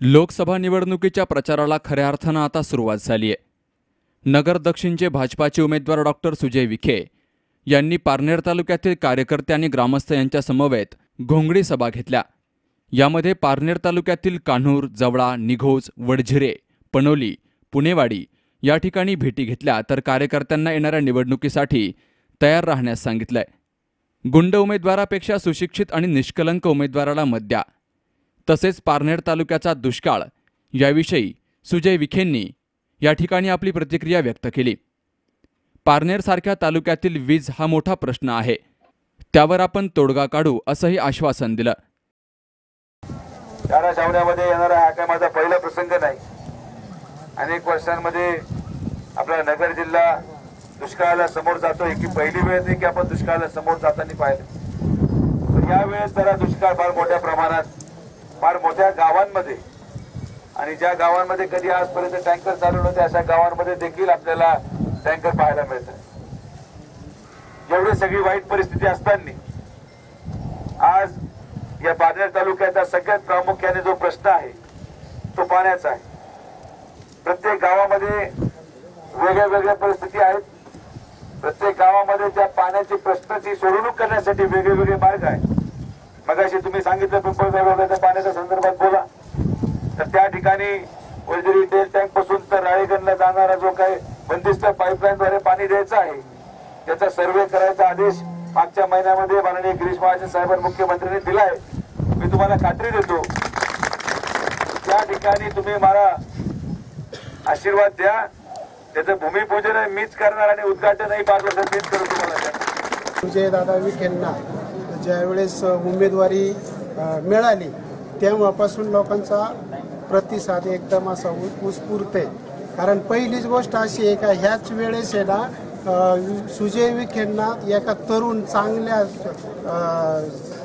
लोकसभा निवडणुकीच्या प्रचाराला खऱ्या अर्थानं आता सुरुवात झाली आहे. नगर दक्षिणचे भाजपाचे उमेदवार डॉक्टर सुजय विखे यांनी पारनेर तालुक्यातील कार्यकर्ते आणि ग्रामस्थ यांच्या समवेत घोंगडी सभा घेतल्या. यामध्ये पारनेर तालुक्यातील कान्हूर जवळा निघोज वडझिरे पनोली पुणेवाडी या ठिकाणी भेटी घेतल्या तर कार्यकर्त्यांना येणाऱ्या निवडणुकीसाठी तयार राहण्यास सांगितलंय. गुंड उमेदवारापेक्षा सुशिक्षित आणि निष्कलंक उमेदवाराला मत द्या. तसेच पारनेर तालुक्याचा दुष्काळ. याविषयी सुजय विखेंनी या ठिकाणी आपली प्रतिक्रिया व्यक्त केली. पारनेरसारख्या तालुक्यातील वीज हा मोठा प्रश्न आहे. त्यावर आपण तोडगा काढू असंही आश्वासन दिलं. चारा छावण्यामध्ये येणारा हा काय माझा पहिला प्रसंग नाही. अनेक वर्षांमध्ये आपला नगर जिल्हा दुष्काळाला समोर जातोय की पहिली वेळ नाही की आपण दुष्काळाला समोर जाताना पाहिलं. तर यावेळेस जरा दुष्काळ फार मोठ्या प्रमाणात फार मोठ्या गावांमध्ये. आणि ज्या गावांमध्ये कधी आजपर्यंत टँकर चालू नव्हते अशा गावांमध्ये देखील आपल्याला टँकर पाहायला मिळतात. एवढी सगळी वाईट परिस्थिती असताना आज या पारनेर तालुक्याचा सगळ्यात प्रामुख्याने जो प्रश्न आहे तो पाण्याचा आहे. प्रत्येक गावामध्ये वेगळ्या वेगळ्या परिस्थिती आहेत. प्रत्येक गावामध्ये त्या पाण्याची प्रश्नाची सोडवणूक करण्यासाठी वेगळे वेगळे मार्ग आहेत. मगाशी तुम्ही सांगितलं पिंपळगाव पाण्याच्या संदर्भात बोला. तर त्या ठिकाणी वैजरी तेल टँकपासून तर राळेगणला जाणारा जो काही बंदिस्त पाईपलाईनद्वारे पाणी द्यायचं आहे त्याचा सर्वे करायचा आदेश मागच्या महिन्यामध्ये माननीय गिरीश महाजन साहेबांनी मुख्यमंत्र्यांनी दिलाय. मी तुम्हाला खात्री देतो त्या ठिकाणी तुम्ही मला आशीर्वाद द्या. त्याचं भूमिपूजन मीच करणार आणि उद्घाटनही पाच वर्षात मीच करू तुम्हाला. दादा विखेंना ज्यावेळेस उमेदवारी मिळाली तेव्हापासून लोकांचा प्रतिसाद एकदम असा उत्स्फूर्त आहे. कारण पहिलीच गोष्ट अशी आहे का ह्याच वेळेस आहे ना सुजय विखेंना एका तरुण चांगल्या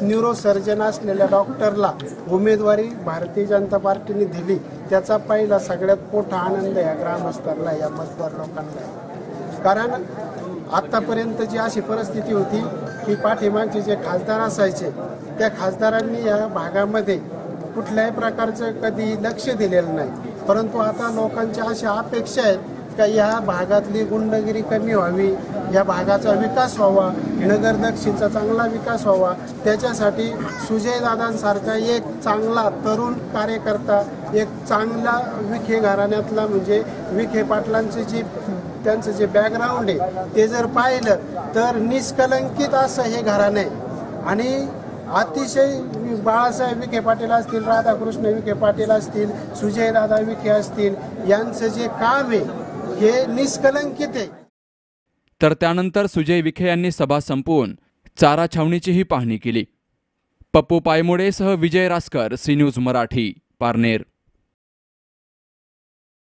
न्यूरोसर्जन असलेल्या डॉक्टरला उमेदवारी भारतीय जनता पार्टीने दिली. त्याचा पहिला सगळ्यात मोठा आनंद या ग्रामस्तरला या मतदार लोकांना कारण आत्तापर्यंत जी अशी परिस्थिती होती की पाठीमागचे जे खासदार असायचे त्या खासदारांनी या भागामध्ये कुठल्याही प्रकारचं कधी लक्ष दिलेलं नाही. परंतु आता लोकांच्या अशा अपेक्षा आहेत का या भागातली गुंडगिरी कमी व्हावी या भागाचा विकास व्हावा नगर दक्षिणचा चांगला विकास व्हावा त्याच्यासाठी सुजयदादांसारखा एक चांगला तरुण कार्यकर्ता एक चांगला विखे घराण्यातला म्हणजे विखे पाटलांचे जी त्यांचं जे बॅकग्राऊंड आहे ते जर पाहिलं तर निष्कलंकित असं हे घराणं आहे. आणि अतिशय बाळासाहेब विखे पाटील असतील राधाकृष्ण विखे पाटील असतील सुजय राधा विखे असतील यांचं जे काम आहे हे निष्कलंकित आहे. तर त्यानंतर सुजय विखे यांनी सभा संपवून चारा छावणीचीही पाहणी केली. पप्पू पायमुडेसह विजय रासकर सी न्यूज मराठी पारनेर.